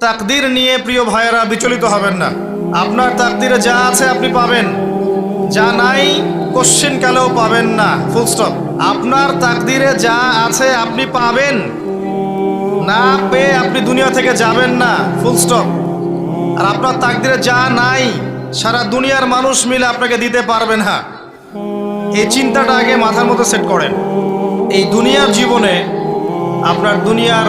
তাকদির নিয়ে প্রিয় ভাইয়েরা বিচলিত হবেন না। আপনার তাকদিরে যা আছে আপনি পাবেন। যা নাই কোশ্চিন কালেও পাবেন না। ফুল স্টপ আপনার তাকদিরে যা আছে আপনি পাবেন। না পেয়ে আপনি দুনিয়া থেকে যাবেন না। ফুল স্টপ আর আপনার তাকদিরে যা নাই, সারা দুনিয়ার মানুষ মিলে আপনাকে দিতে পারবেন না। এই চিন্তাটা আগে মাথার মধ্যে সেট করেন। এই দুনিয়ার জীবনে আপনার দুনিয়ার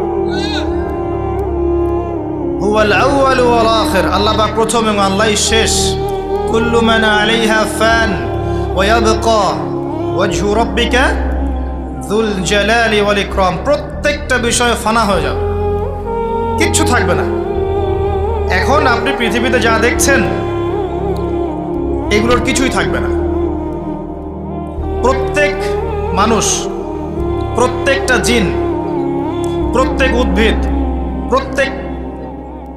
আল্লাহ শেষ। প্রত্যেকটা বিষয় ফানা হয়ে যাবে। কিচ্ছু থাকবে না। এখন আপনি পৃথিবীতে যা দেখছেন, এগুলোর কিছুই থাকবে না। প্রত্যেক মানুষ, প্রত্যেকটা জিন, প্রত্যেক উদ্ভিদ, প্রত্যেক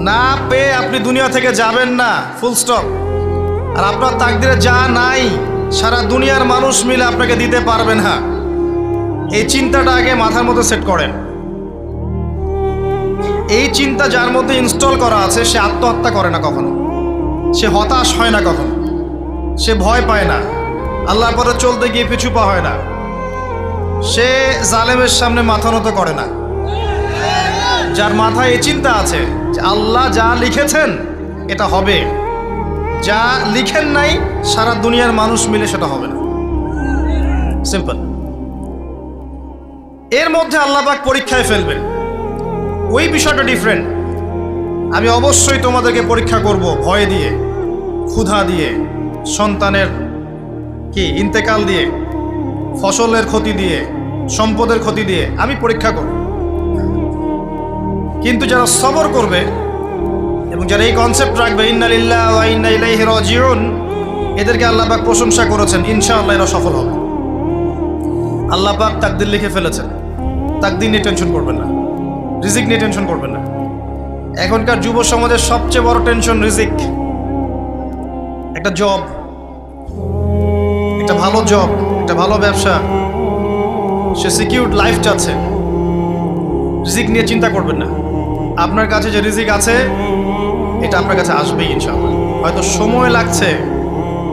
না পেয়ে আপনি দুনিয়া থেকে যাবেন না ফুল স্টপ আর আপনার তাকদিরে যা নাই, সারা দুনিয়ার মানুষ মিলে আপনাকে দিতে পারবেন না। এই চিন্তাটা আগে মাথার মধ্যে সেট করেন। এই চিন্তা যার মধ্যে ইনস্টল করা আছে, সে আত্মহত্যা করে না কখনো। সে হতাশ হয় না কখনো। সে ভয় পায় না। আল্লাহর পরে চলতে গিয়ে পিছু পা হয় না। সে জালেমের সামনে মাথা নত করে না। যার মাথায় এই চিন্তা আছে আল্লাহ যা লিখেছেন এটা হবে। যা লিখেন নাই, সারা দুনিয়ার মানুষ মিলে সেটা হবে না। সিম্পল এর মধ্যে আল্লাহ পাক পরীক্ষায় ফেলবেন। ওই বিষয়টা ডিফারেন্ট আমি অবশ্যই তোমাদেরকে পরীক্ষা করব ভয় দিয়ে, ক্ষুধা দিয়ে, সন্তানের কি, ইন্তেকাল দিয়ে, ফসলের ক্ষতি দিয়ে, সম্পদের ক্ষতি দিয়ে, আমি পরীক্ষা করব। কিন্তু যারা সবর করবে এবং যারা এই কনসেপ্ট রাখবে, ইন্নালিল্লাহ এদেরকে আল্লাহ পাক প্রশংসা করেছেন, ইনশাআল্লাহ এরা সফল হবে। আল্লাহ পাক তাকদির লিখে ফেলেছেন। তাকদির নিয়ে টেনশন করবেন না। রিজিক নিয়ে টেনশন করবেন না। এখনকার যুব সমাজের সবচেয়ে বড় টেনশন রিজিক। একটা জব একটা ভালো জব একটা ভালো ব্যবসা। সে সিকিউরড লাইফ চাচ্ছে। রিজিক নিয়ে চিন্তা করবেন না। আপনার কাছে যে রিজিক আছে, এটা আপনার কাছে আসবে ইনশাআল্লাহ। হয়তো সময় লাগছে,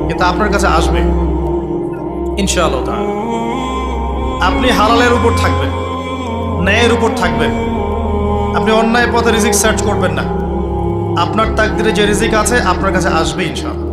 কিন্তু আপনার কাছে আসবে। ইনশাআল্লাহ। আপনি হালালের উপর থাকবেন, ন্যায়ের উপর থাকবেন। আপনি অন্যায় পথে রিজিক সার্চ করবেন না। আপনার তাকদিরে যে রিজিক আছে, আপনার কাছে আসবে ইনশাআল্লাহ।